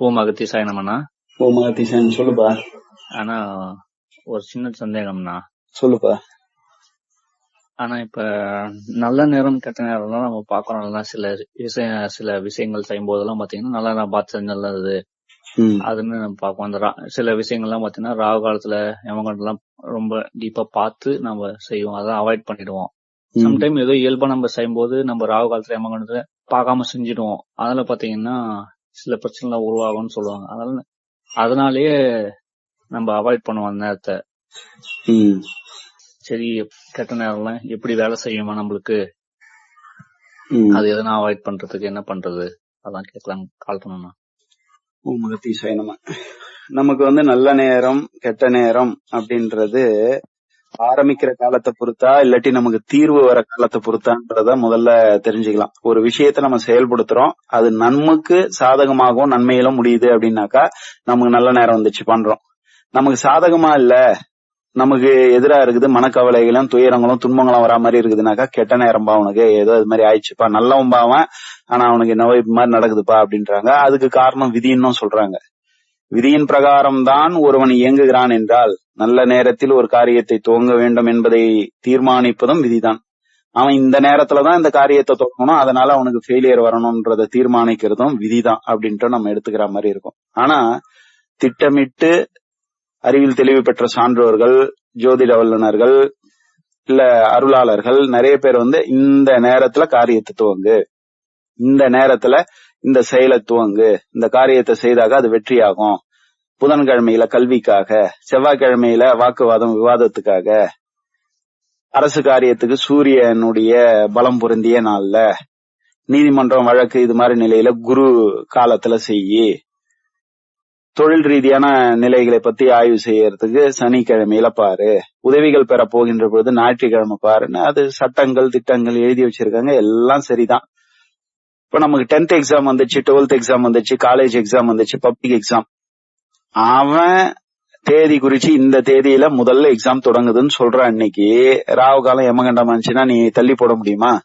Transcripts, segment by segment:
ஓம் அகத்தி சாயனமண்ணா? ஓ மகதீசன் சொல்லுப்பா. ஆனா ஒரு சின்ன சந்தேகம்ண்ணா. சொல்லுப்பா. ஆனா இப்ப நல்ல நேரம் கெட்ட நேரம்லாம் நம்ம பாக்குறோம்ல சில விஷய சில விஷயங்கள் செய்யும் போதெல்லாம் பாத்தீங்கன்னா நல்ல நேரம் பார்த்து நல்லது. அதுன்னு நம்ம பார்ப்போம் அந்த சில விஷயங்கள்லாம் பாத்தீங்கன்னா ராகு காலத்துல யமகண்டெல்லாம் ரொம்ப டீப்பா பார்த்து நம்ம செய்வோம். அதான் அவாய்ட் பண்ணிடுவோம். சம்டைம் ஏதோ இயல்பா நம்ம செய்யும்போது நம்ம ராகு காலத்துல யமகண்டத்துல பார்க்காம செஞ்சிடுவோம். அதனால பாத்தீங்கன்னா சில பிரச்சனைலாம் உருவாகும்னு சொல்லுவாங்க. அதனால அதனாலயே நம்ம அவாய்ட் பண்ணுவோம் அந்த நேரத்தை. சரி கெட்ட நேரம்லாம் எப்படி வேலை செய்யுமா நம்மளுக்கு. அது எதனா அவாய்ட் பண்றதுக்கு என்ன பண்றது? அதான் கேட்கலாம் கால் பண்ணணும் நமக்கு வந்து நல்ல நேரம் கெட்ட நேரம் அப்படின்றது ஆரம்பிக்கிற காலத்தை பொறுத்தா இல்லாட்டி நமக்கு தீர்வு வர காலத்தை பொறுத்தான்றத முதல்ல தெரிஞ்சுக்கலாம். ஒரு விஷயத்தை நம்ம செயல்படுத்துறோம். அது நன்மைக்கு சாதகமாகவும் நன்மையிலும் முடியுது அப்படின்னாக்கா நமக்கு நல்ல நேரம் வந்துச்சு பண்றோம். நமக்கு சாதகமா இல்ல நமக்கு எதிரா இருக்குது மனக்கவலைகளும் துயரங்களும் துன்பங்களும் வரா மாதிரி இருக்குதுனாக்கா கெட்ட நேரம்பா அவனுக்கு ஏதோ இது மாதிரி ஆயிடுச்சுப்பா நல்லவன் பாவன் ஆனா அவனுக்கு என்னவோ இது மாதிரி நடக்குதுப்பா அப்படின்றாங்க. அதுக்கு காரணம் விதின்னு சொல்றாங்க. விதியின் பிரகாரம் தான் ஒருவன் இயங்குகிறான் என்றால் நல்ல நேரத்தில் ஒரு காரியத்தை துவங்க வேண்டும் என்பதை தீர்மானிப்பதும் விதிதான். அவன் இந்த நேரத்துல தான் இந்த காரியத்தை துவங்கணும் அதனால அவனுக்கு ஃபெயிலியர் வரணும்ன்றத தீர்மானிக்கிறதும் விதிதான் அப்படின்ட்டு நம்ம எடுத்துக்கிற மாதிரி இருக்கும். ஆனா திட்டமிட்டு அறிவில் தெளிவு பெற்ற சான்றோர்கள் ஜோதிட வல்லுநர்கள் இல்ல அருளாளர்கள் நிறைய பேர் வந்து இந்த நேரத்துல காரியத்தை துவங்கு. இந்த நேரத்துல இந்த செயலை துவங்கு. இந்த காரியத்தை செய்தாக அது வெற்றியாகும். புதன்கிழமையில கல்விக்காக செவ்வாய்க்கிழமையில வாக்குவாதம் விவாதத்துக்காக அரசு காரியத்துக்கு சூரியனுடைய பலம் பொருந்திய நாள்ல நீதிமன்றம் வழக்கு இது மாதிரி நிலையில குரு காலத்துல செய்யி தொழில் ரீதியான நிலைகளை பத்தி ஆய்வு செய்யறதுக்கு சனிக்கிழமையில பாரு உதவிகள் பெற போகின்ற பொழுது ஞாயிற்றுக்கிழமை பாருன்னு அது சட்டங்கள் திட்டங்கள் எழுதி வச்சிருக்காங்க எல்லாம் சரிதான். இப்ப நமக்கு டென்த் எக்ஸாம் வந்துச்சு டுவெல்த் எக்ஸாம் வந்துச்சு காலேஜ் எக்ஸாம் வந்துச்சு பப்ளிக் எக்ஸாம் அவன் தேதி குறிச்சு இந்த தேதியில முதல்ல எக்ஸாம் தொடங்குதுன்னு சொல்றான் இன்னைக்கு. ராவு காலம் எமகண்டம் வந்துச்சுன்னா நீ தள்ளி போட முடியுமா?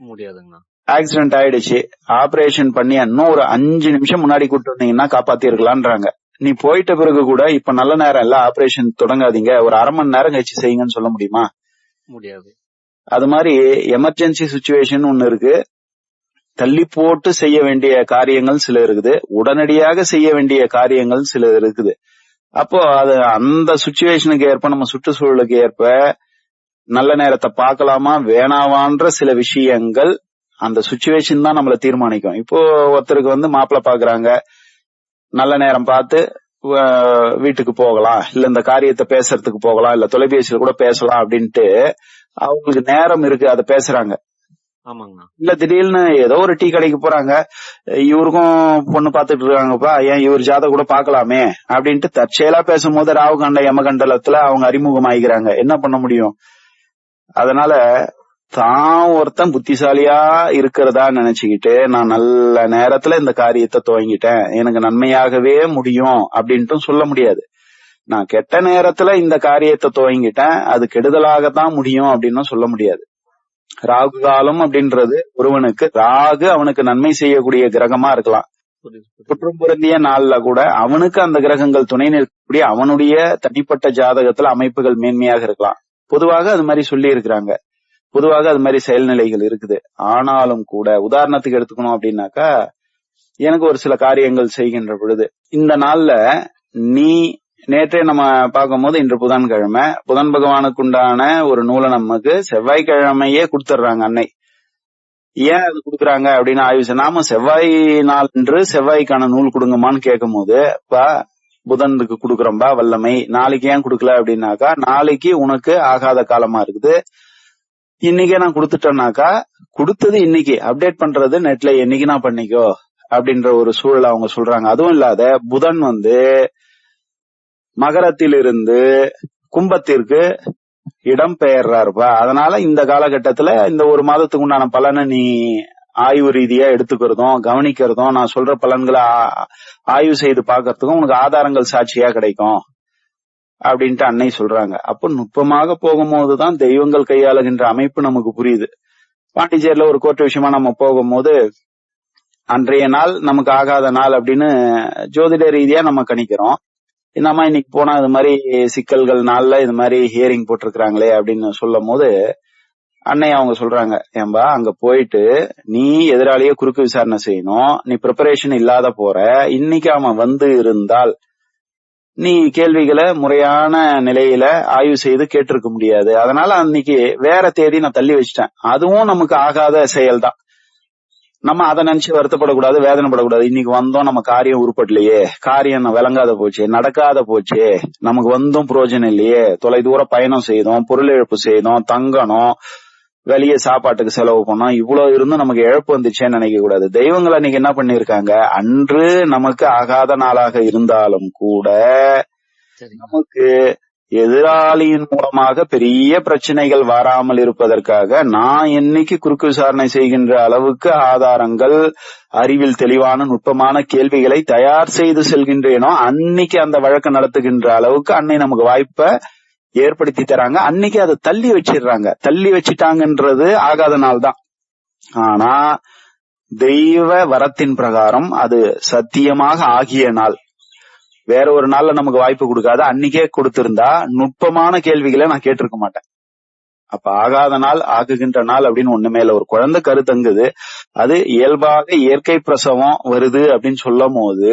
முடியாதுங்கண்ணா. ஆக்சிடென்ட் ஆயிடுச்சு. ஆபரேஷன் பண்ணி இன்னும் ஒரு அஞ்சு நிமிஷம் முன்னாடி கூட்டு வந்தீங்கன்னா காப்பாத்தி இருக்கலான்றாங்க நீ போயிட்ட பிறகு கூட இப்ப நல்ல நேரம் இல்ல ஆபரேஷன் தொடங்காதீங்க. ஒரு அரை மணி நேரம் கழிச்சு செய்யுங்கன்னு சொல்ல முடியுமா? முடியாது. அது மாதிரி எமர்ஜென்சி சுச்சுவேஷன் ஒண்ணு இருக்கு. தள்ளி போட்டு செய்ய வேண்டிய காரியங்கள் சில இருக்குது. உடனடியாக செய்ய வேண்டிய காரியங்கள் சில இருக்குது. அப்போ அது அந்த சுச்சுவேஷனுக்கு ஏற்ப நம்ம சுற்றுச்சூழலுக்கு ஏற்ப நல்ல நேரத்தை பார்க்கலாமா வேணாவான்ற சில விஷயங்கள் அந்த சுச்சுவேஷன் தான் நம்மள தீர்மானிக்கும். இப்போ ஒருத்தருக்கு வந்து மாப்பிள்ளை பாக்குறாங்க நல்ல நேரம் பார்த்து வீட்டுக்கு போகலாம். இல்ல இந்த காரியத்தை பேசுறதுக்கு போகலாம். இல்ல தொலைபேசியில கூட பேசலாம் அப்படின்ட்டு அவங்களுக்கு நேரம் இருக்கு அதை பேசுறாங்க. இல்ல திடீர்னு ஏதோ ஒரு டீ கடைக்கு போறாங்க. இவருக்கும் பொண்ணு பாத்துட்டு இருக்காங்கப்பா ஏன் இவர் ஜாத கூட பாக்கலாமே? அப்படின்ட்டு தற்செயலா பேசும்போது ராவுகண்ட யமகண்டலத்துல அவங்க அறிமுகம் ஆகிக்கிறாங்க என்ன பண்ண முடியும்? அதனால தான் ஒருத்தன் புத்திசாலியா இருக்கிறதா நினைச்சுக்கிட்டு நான் நல்ல நேரத்துல இந்த காரியத்தை துவங்கிட்டேன். எனக்கு நன்மையாகவே முடியும் அப்படின்ட்டு சொல்ல முடியாது. நான் கெட்ட நேரத்துல இந்த காரியத்தை துவங்கிட்டேன். அது கெடுதலாகத்தான் முடியும் அப்படின்னும் சொல்ல முடியாது. ராகு காலம் அப்படின்றது ஒருவனுக்கு ராகு அவனுக்கு நன்மை செய்யக்கூடிய கிரகமா இருக்கலாம். குற்றம் பொருந்திய நாள்ல கூட அவனுக்கு அந்த கிரகங்கள் துணை நிற்கக்கூடிய அவனுடைய தனிப்பட்ட ஜாதகத்துல அமைப்புகள் மேன்மையாக இருக்கலாம். பொதுவாக அது மாதிரி சொல்லி இருக்கிறாங்க. பொதுவாக அது மாதிரி செயல்நிலைகள் இருக்குது. ஆனாலும் கூட உதாரணத்துக்கு எடுத்துக்கணும் அப்படின்னாக்கா எனக்கு ஒரு சில காரியங்கள் செய்கின்ற பொழுது இந்த நாள்ல நீ நேற்றே நம்ம பார்க்கும்போது இன்று புதன்கிழமை. புதன் பகவானுக்கு உண்டான ஒரு நூலை நமக்கு செவ்வாய்க்கிழமையே கொடுத்துட்றாங்க அன்னை. ஏன் அது கொடுக்குறாங்க அப்படின்னு ஆய்வு நாம செவ்வாய் நாள் என்று செவ்வாய்க்கான நூல் கொடுங்கம்மான்னு கேட்கும் போது பா புதனுக்கு கொடுக்குறோம்பா வல்லமை. நாளைக்கு ஏன் கொடுக்கல? அப்படின்னாக்கா நாளைக்கு உனக்கு ஆகாத காலமா இருக்குது. இன்னைக்கே நான் கொடுத்துட்டேன்னாக்கா கொடுத்தது இன்னைக்கு. அப்டேட் பண்றது நெட்ல என்னைக்கு நான் பண்ணிக்கோ? அப்படின்ற ஒரு சூழல் அவங்க சொல்றாங்க. அதுவும் இல்லாத புதன் வந்து மகரத்திலிருந்து கும்பத்திற்கு இடம் பெயர்றாருப்பா அதனால இந்த காலகட்டத்துல இந்த ஒரு மாதத்துக்கு உண்டான பலனை நீ ஆய்வு ரீதியா எடுத்துக்கிறதும் கவனிக்கிறதும் நான் சொல்ற பலன்களை ஆய்வு செய்து பாக்கிறதுக்கும் உனக்கு ஆதாரங்கள் சாட்சியா கிடைக்கும் அப்படின்ட்டு அன்னை சொல்றாங்க. அப்ப நுட்பமாக போகும்போதுதான் தெய்வங்கள் கையாளுகின்ற அமைப்பு நமக்கு புரியுது. பாண்டிச்சேரியில ஒரு கோர்ட் விஷயமா நம்ம போகும்போது அன்றைய நாள் நமக்கு ஆகாத நாள் அப்படின்னு ஜோதிட ரீதியா நம்ம கணிக்கிறோம். என்னம்மா இன்னைக்கு போனா இது மாதிரி சிக்கல்கள் நாள்ல இது மாதிரி ஹியரிங் போட்டிருக்கிறாங்களே அப்படின்னு சொல்லும் போது அன்னை அவங்க சொல்றாங்க ஏம்பா அங்க போயிட்டு நீ எதிராளியே குறுக்கு விசாரணை செய்யணும் நீ ப்ரிப்பரேஷன் இல்லாத போற இன்னைக்கு அவன் வந்து இருந்தால் நீ கேள்விகளை முறையான நிலையில ஆய்வு செய்து கேட்டிருக்க முடியாது. அதனால அன்னைக்கு வேற தேதி நான் தள்ளி வச்சிட்டேன். அதுவும் நமக்கு ஆகாத செயல்தான். நம்ம அதை நினைச்சு வருத்தப்படக்கூடாது வேதனைப்படக்கூடாது. இன்னைக்கு வந்தோம் நம்ம காரியம் உருப்படலையே. காரியம் விளங்காத போச்சு நடக்காத போச்சு. நமக்கு வந்தும் பிரயோஜனம் இல்லையே. தொலை தூர பயணம் செய்தோம் பொருள் இழப்பு செய்தோம் தங்கணும் வெளியே சாப்பாட்டுக்கு செலவு பண்ணோம். இவ்வளவு இருந்தும் நமக்கு இழப்பு வந்துச்சேன்னு நினைக்க கூடாது தெய்வங்கள் அன்னைக்கு என்ன பண்ணிருக்காங்க அன்று நமக்கு ஆகாத நாளாக இருந்தாலும் கூட நமக்கு எதிராளியின் மூலமாக பெரிய பிரச்சனைகள் வராமல் இருப்பதற்காக நான் என்னைக்கு குறுக்கு விசாரணை செய்கின்ற அளவுக்கு ஆதாரங்கள் அறிவில் தெளிவான நுட்பமான கேள்விகளை தயார் செய்து செல்கின்றேனோ அன்னைக்கு அந்த வழக்கு நடத்துகின்ற அளவுக்கு அன்னை நமக்கு வாய்ப்பை ஏற்படுத்தி தராங்க. அன்னைக்கு அதை தள்ளி வச்சிடுறாங்க. தள்ளி வச்சிட்டாங்கன்றது ஆகாத நாள் தான் ஆனா தெய்வ வரத்தின் பிரகாரம் அது சத்தியமாக ஆகிய நாள். வேற ஒரு நாள்ல நமக்கு வாய்ப்பு கொடுக்காத. அன்னைக்கே கொடுத்திருந்தா நுட்பமான கேள்விகளை நான் கேட்டிருக்க மாட்டேன். அப்ப ஆகாத நாள் ஆகுகின்ற நாள் அப்படின்னு ஒண்ணுமே இல்ல. ஒரு குழந்தை கருத்தங்குது அது இயல்பாக இயற்கை பிரசவம் வருது அப்படின்னு சொல்லும் போது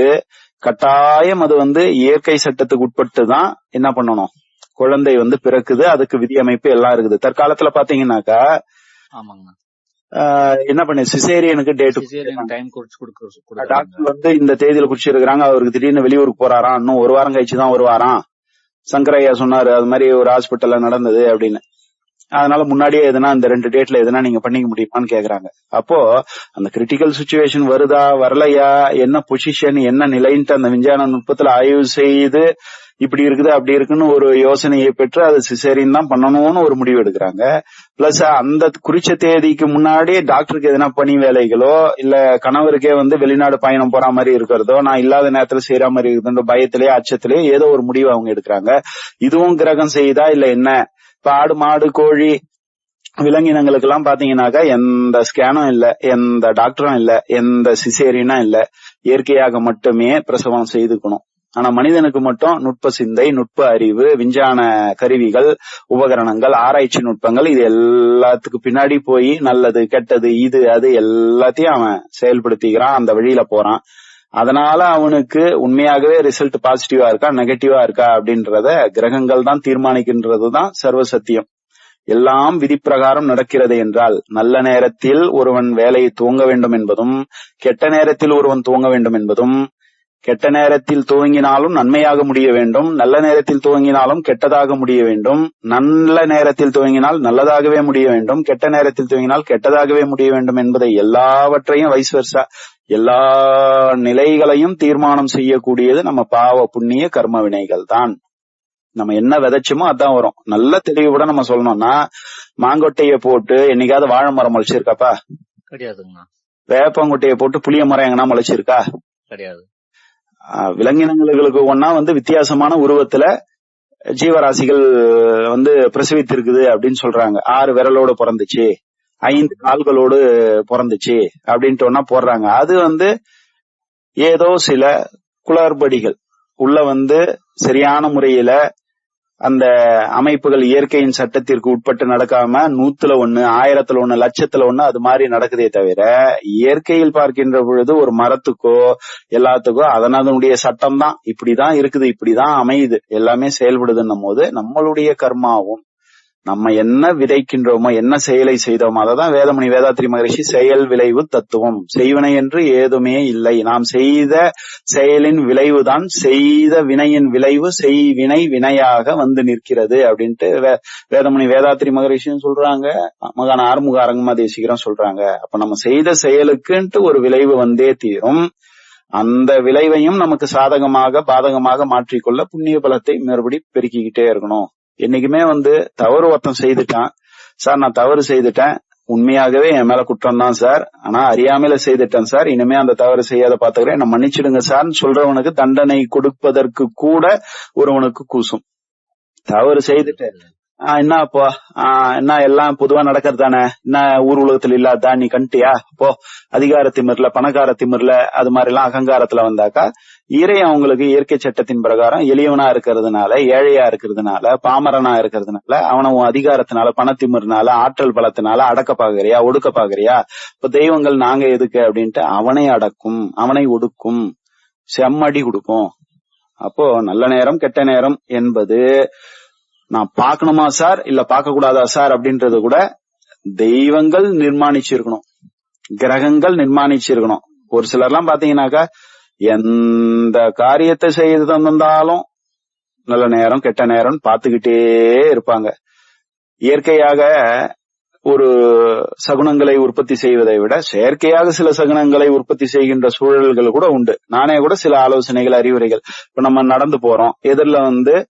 கட்டாயம் அது வந்து இயற்கை சட்டத்துக்கு உட்பட்டு தான் என்ன பண்ணணும்? குழந்தை வந்து பிறக்குது. அதுக்கு விதி அமைப்பு எல்லாம் இருக்குது. தற்காலத்துல பாத்தீங்கன்னாக்கா ஆமாங்க என்ன பண்ணு சிசேரியனுக்கு டேட் டைம் குறிச்சு டாக்டர் வந்து இந்த தேதியில குறிச்சிருக்கிறாங்க அவருக்கு திடீர்னு வெளியூருக்கு போறாராம் இன்னும் ஒரு வாரம் கழிச்சு தான் வருவாராம். சங்கரையா சொன்னாரு அது மாதிரி ஒரு ஹாஸ்பிட்டல்ல நடந்தது அப்படின்னு. அதனால முன்னாடியே எதுனா இந்த ரெண்டு டேட்ல எதுனா நீங்க பண்ணிக்க முடியுமான்னு கேக்குறாங்க. அப்போ அந்த கிரிட்டிக்கல் சுச்சுவேஷன் வருதா வரலையா என்ன பொசிஷன் என்ன நிலைன்ட்டு அந்த விஞ்ஞான நுட்பத்துல ஆய்வு செய்து இப்படி இருக்குது அப்படி இருக்குன்னு ஒரு யோசனையை பெற்று அது சிசேரியன் தான் பண்ணணும்னு ஒரு முடிவு எடுக்கிறாங்க. பிளஸ் அந்த குறிச்ச தேதிக்கு முன்னாடி டாக்டருக்கு எதனா பணி வேலைகளோ இல்ல கணவருக்கே வந்து வெளிநாடு பயணம் போற மாதிரி இருக்கிறதோ நான் இல்லாத நேரத்துல செய்யற மாதிரி இருக்குதுன்ற பயத்திலேயே அச்சத்திலேயே ஏதோ ஒரு முடிவு அவங்க எடுக்கிறாங்க. இதுவும் கிரகம் செய்தா இல்ல என்ன? இப்ப ஆடு மாடு கோழி விலங்கினங்களுக்கு எல்லாம் பாத்தீங்கன்னாக்கா எந்த ஸ்கேனும் இல்ல எந்த டாக்டரும் இல்ல எந்த சிசேரியனும் இல்ல இயற்கையாக மட்டுமே பிரசவம் செய்துக்கணும். ஆனா மனிதனுக்கு மட்டும் நுட்ப சிந்தை நுட்ப அறிவு விஞ்ஞான கருவிகள் உபகரணங்கள் ஆராய்ச்சி நுட்பங்கள் இது எல்லாத்துக்கு பின்னாடி போய் நல்லது கெட்டது இது அது எல்லாத்தையும் அவன் செயல்படுத்திக்கிறான் அந்த வழியில போறான். அதனால அவனுக்கு உண்மையாகவே ரிசல்ட் பாசிட்டிவா இருக்கா நெகட்டிவா இருக்கா அப்படின்றத கிரகங்கள் தான் தீர்மானிக்கின்றது தான் சர்வ சத்தியம் எல்லாம் விதிப்பிரகாரம் நடக்கிறது என்றால் நல்ல நேரத்தில் ஒருவன் வேலையை துவங்க வேண்டும் என்பதும் கெட்ட நேரத்தில் ஒருவன் துவங்க வேண்டும் என்பதும் கெட்ட நேரத்தில் துவங்கினாலும் நன்மையாக முடிய வேண்டும். நல்ல நேரத்தில் துவங்கினாலும் கெட்டதாக முடிய வேண்டும். நல்ல நேரத்தில் துவங்கினால் நல்லதாகவே முடிய வேண்டும். கெட்ட நேரத்தில் துவங்கினால் கெட்டதாகவே முடிய வேண்டும் என்பதை எல்லாவற்றையும் வைஸ் வெர்சா எல்லா நிலைகளையும் தீர்மானம் செய்யக்கூடியது நம்ம பாவ புண்ணிய கர்ம வினைகள் தான். நம்ம என்ன விதைச்சோமோ அதான் வரும். நல்ல தெளிவுடன் நம்ம சொல்லணும்னா மாங்கொட்டைய போட்டு என்னைக்காவது வாழை மரம் முளைச்சிருக்காப்பா? கிடையாதுங்கண்ணா. வேப்பங்கொட்டைய போட்டு புளிய மரம் எங்கன்னா முளைச்சிருக்கா? கிடையாது. விலங்கினங்களுக்கு ஒன்னா வந்து வித்தியாசமான உருவத்துல ஜீவராசிகள் வந்து பிரசவித்திருக்குது அப்படின்னு சொல்றாங்க. ஆறு விரலோடு பிறந்துச்சு. ஐந்து கால்களோடு பிறந்துச்சு அப்படின்ட்டு போடுறாங்க. அது வந்து ஏதோ சில குளறுபடிகள். உள்ள வந்து சரியான முறையில அந்த அமைப்புகள் இயற்கையின் சட்டத்திற்கு உட்பட்டு நடக்காம நூத்துல ஒண்ணு ஆயிரத்துல ஒண்ணு லட்சத்துல ஒண்ணு அது மாதிரி நடக்குதே தவிர இயற்கையில் பார்க்கின்ற பொழுது ஒரு மரத்துக்கோ எல்லாத்துக்கோ அதனுடைய சட்டம் தான் இப்படிதான் இருக்குது இப்படிதான் அமையுது. எல்லாமே செயல்படுதுன்னும் போது நம்மளுடைய கர்மாவும் நம்ம என்ன விதைக்கின்றோமோ என்ன செயலை செய்தோமோ அததான் வேதமணி வேதாத்திரி மகரிஷி செயல் விளைவு தத்துவம். செய்வினை என்று ஏதுமே இல்லை. நாம் செய்த செயலின் விளைவுதான் செய்த வினையின் விளைவு செய்வினை வினையாக வந்து நிற்கிறது அப்படின்ட்டு வே- வேதமணி வேதாத்திரி மகரிஷியும் சொல்றாங்க. மகான ஆறுமுக அரங்கமா தேசிகரம் சொல்றாங்க. அப்ப நம்ம செய்த செயலுக்குன்ட்டு ஒரு விளைவு வந்தே தீரும். அந்த விளைவையும் நமக்கு சாதகமாக பாதகமாக மாற்றிக்கொள்ள புண்ணிய பலத்தை மறுபடி பெருக்கிக்கிட்டே இருக்கணும். என்னைக்குமே வந்து தவறு ஒருத்தன் செய்துட்டான். சார் நான் தவறு செய்துட்டேன். உண்மையாகவே என் மேல குற்றம் தான் சார். ஆனா அறியாமையில செய்துட்டேன் சார். இனிமே அந்த தவறு செய்யாத பாத்துக்கிறேன் என்ன மன்னிச்சிடுங்க சார்னு சொல்றவனுக்கு தண்டனை கொடுப்பதற்கு கூட ஒருவனுக்கு கூசும். தவறு செய்துட்டேன் ஆஹ் என்ன அப்போ? ஆஹ் என்ன எல்லாம் பொதுவா நடக்கிறது தானே? என்ன ஊர் உலகத்துல இல்லாதா நீ கண்டியா போ. அதிகார திமிர்ல பணக்கார திமிர்ல அது மாதிரி எல்லாம் அகங்காரத்துல வந்தாக்கா இறை அவங்களுக்கு இயற்கை சட்டத்தின் பிரகாரம் எளியவனா இருக்கிறதுனால ஏழையா இருக்கிறதுனால பாமரனா இருக்கிறதுனால அவனை உன் அதிகாரத்தினால பணத்திமிறனால ஆற்றல் பலத்தினால அடக்க பாக்குறியா ஒடுக்க பாக்குறியா? இப்ப தெய்வங்கள் நாங்க எதுக்கு அப்படின்ட்டு அவனை அடக்கும் அவனை ஒடுக்கும் செம்மடி கொடுக்கும். அப்போ நல்ல நேரம் கெட்ட நேரம் என்பது நான் பாக்கணுமா சார்? இல்ல பார்க்க கூடாதா சார்? அப்படின்றது கூட தெய்வங்கள் நிர்மாணிச்சிருக்கணும். கிரகங்கள் நிர்மாணிச்சிருக்கணும். ஒரு சிலர்லாம் பாத்தீங்கன்னாக்கா எந்த காரியத்தை செய்து தந்திருந்தாலும் நல்ல நேரம் கெட்ட நேரம் பார்த்துக்கிட்டே இருப்பாங்க. இயற்கையாக ஒரு சகுனங்களை உற்பத்தி செய்வதை விட செயற்கையாக சில சகுனங்களை உற்பத்தி செய்கின்ற சூழல்கள் கூட உண்டு. நானே கூட சில ஆலோசனைகள் அறிவுரைகள். இப்ப நம்ம நடந்து போறோம். எதிரில வந்து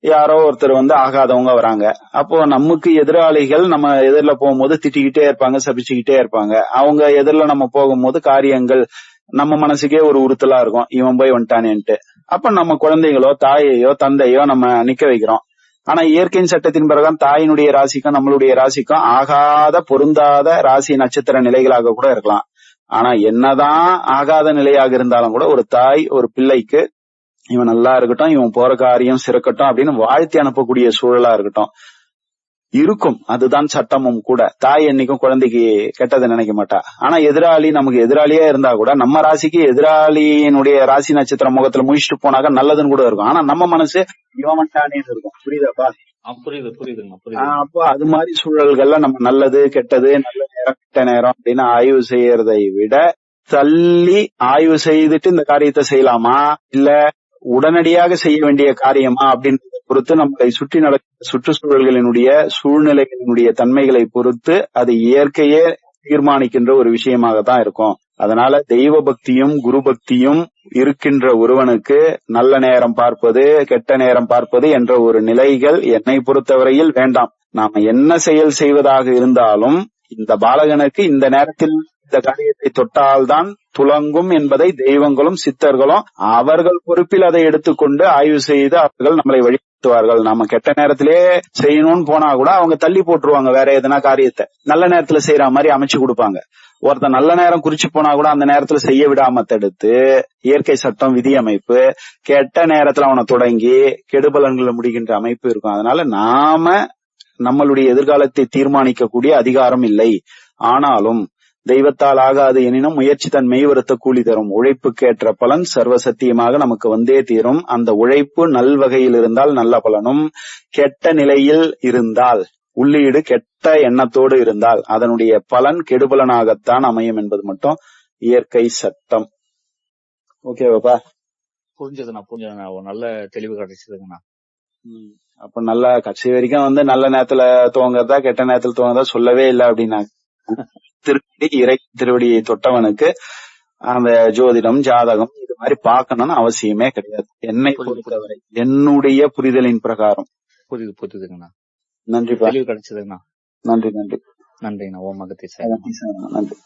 யாரோ ஒருத்தர் வந்து ஆகாதவங்க வராங்க. அப்போ நமக்கு எதிராளிகள் நம்ம எதிரில போகும்போது திட்டிக்கிட்டே இருப்பாங்க சபிச்சுக்கிட்டே இருப்பாங்க. அவங்க எதிரில நம்ம போகும்போது காரியங்கள் நம்ம மனசுக்கே ஒரு உறுத்தலா இருக்கும். இவன் போய் வந்துட்டானேன்ட்டு. அப்ப நம்ம குழந்தைகளோ தாயையோ தந்தையோ நம்ம நிக்க வைக்கிறோம். ஆனா இயற்கையின் சட்டத்தின் பிரகாரம் தாயினுடைய ராசிக்கும் நம்மளுடைய ராசிக்கும் ஆகாத பொருந்தாத ராசி நட்சத்திர நிலைகளாக கூட இருக்கலாம். ஆனா என்னதான் ஆகாத நிலையாக இருந்தாலும் கூட ஒரு தாய் ஒரு பிள்ளைக்கு இவன் நல்லா இருக்கட்டும் இவன் போற காரியம் சிறக்கட்டும் அப்படின்னு வாழ்த்தி அனுப்பக்கூடிய சூழலா இருக்கட்டும். இருக்கும். அதுதான் சட்டமும் கூட. தாய் என்னைக்கும் குழந்தைக்கு கெட்டதை நினைக்க மாட்டா. ஆனா எதிராளி நமக்கு எதிராளியா இருந்தா கூட நம்ம ராசிக்கு எதிராளியினுடைய ராசி நட்சத்திரம் முகத்துல முழிச்சிட்டு போனாக்க நல்லதுன்னு கூட இருக்கும். ஆனா நம்ம மனசு இவன் வந்துட்டானேன்னு இருக்கும் புரியுதாப்பா புரியுது புரியுதுங்க அப்போ அது மாதிரி சூழல்கள்ல நம்ம நல்லது கெட்டது நல்ல நேரம் கெட்ட நேரம் அப்படின்னு ஆய்வு செய்யறதை விட தள்ளி ஆய்வு செய்துட்டு இந்த காரியத்தை செய்யலாமா? இல்ல உடனடியாக செய்ய வேண்டிய காரியமா அப்படின்றத பொறுத்து நம்மளை சுற்றி நடக்கிற சுற்றுச்சூழல்களினுடைய சூழ்நிலைகளினுடைய தன்மைகளை பொறுத்து அது இயற்கையே தீர்மானிக்கின்ற ஒரு விஷயமாக தான் இருக்கும். அதனால தெய்வ பக்தியும் குரு பக்தியும் இருக்கின்ற ஒருவனுக்கு நல்ல நேரம் பார்ப்பது கெட்ட நேரம் பார்ப்பது என்ற ஒரு நிலைகள் என்னை பொறுத்தவரையில் வேண்டாம். நாம என்ன செயல் செய்வதாக இருந்தாலும் இந்த பாலகனுக்கு இந்த நேரத்தில் இந்த காரியத்தை தொட்டால்தான் துலங்கும் என்பதை தெய்வங்களும் சித்தர்களும் அவர்கள் பொறுப்பில் அதை எடுத்துக்கொண்டு ஆய்வு செய்து அவர்கள் நம்மளை வழிபடுத்துவார்கள் நாம கெட்ட நேரத்திலே செய்யணும்னு போனா கூட அவங்க தள்ளி போட்டுருவாங்க வேற எதனா காரியத்தை. நல்ல நேரத்துல செய்யற மாதிரி அமைச்சு கொடுப்பாங்க. ஒருத்தன் நல்ல நேரம் குறிச்சு போனா கூட அந்த நேரத்துல செய்ய விடாம தடுத்து இயற்கை சட்டம் விதி அமைப்பு கெட்ட நேரத்துல அவனை தொடங்கி கெடுபலன்களை முடிகின்ற அமைப்பு இருக்கும். அதனால நாம நம்மளுடைய எதிர்காலத்தை தீர்மானிக்கக்கூடிய அதிகாரம் இல்லை. ஆனாலும் தெய்வத்தால் ஆகாது எனினும் முயற்சி தன் மெய்வருத்த கூலி தரும். உழைப்புக்கேற்ற பலன் சர்வ சத்தியமாக நமக்கு வந்தே தீரும். அந்த உழைப்பு நல்வகையில் இருந்தால் நல்ல பலனும் கெட்ட நிலையில் இருந்தால் உள்ளீடு கெட்ட எண்ணத்தோடு இருந்தால் அதனுடைய பலன் கெடுபலனாகத்தான் அமையும் என்பது மட்டும் இயற்கை சட்டம் ஓகேவாப்பா புரிஞ்சதுண்ணா புரிஞ்சதுண்ணா. நல்ல தெளிவு கிடைச்சதுங்கண்ணா. அப்ப நல்லா கடைசி வரைக்கும் வந்து நல்ல நேரத்துல துவங்கறதா கெட்ட நேரத்துல துவங்கறதா சொல்லவே இல்லை அப்படின்னா. திருவடி இறை திருவடியை தொட்டவனுக்கு அந்த ஜோதிடம் ஜாதகம் இது மாதிரி பார்க்கணும்னு அவசியமே கிடையாது. என்னை பொறுத்தவரை என்னுடைய புரிதலின் பிரகாரம். புரியுது புரியுதுங்கண்ணா. தெளிவு கிடைச்சதுங்கண்ணா. நன்றி நன்றி. நன்றிங்கண்ணா. ஓம் மகத்தி சாய் நன்றி.